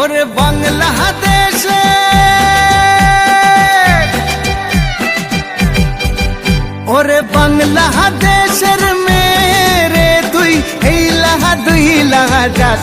ওরে বাংলাদেশে ওরে বাংলাদেশের মেরে তুই এই লাহা দুই লাহা যাস।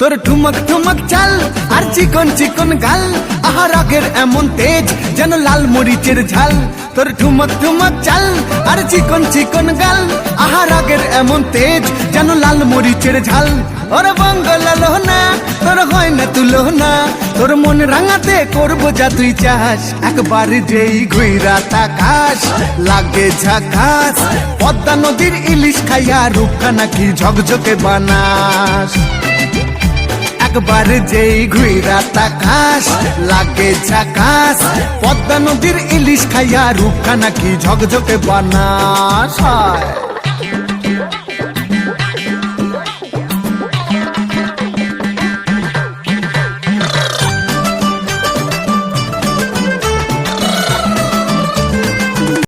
তোর ঠুমক ঠুমক চাল আর চিকন চিকন গাল, আহা আগের এমন তেজ যেন লাল মরিচের ঝাল। তোর ঠুমক ঠুমক চাল আর চিকন চিকন গাল, আহা আগের এমন তেজ যেন লাল মরিচের ঝাল। ওর বঙ্গলালো না তোর না তুলো না, তোর মন রাঙাতে করব যা তুই চাস। একবার যেই ঘুইরা তাকাস, লাগে ঝাকাস, পদ্মা নদীর ইলিশ খাইয়া রূপখানা নাকি ঝকঝকে বানাস? একবার যেই ঘুইরা তাকাস, লাগে ঝাকাস, পদ্মা নদীর ইলিশ খাইয়া রূপখানা নাকি ঝকঝকে বানাস?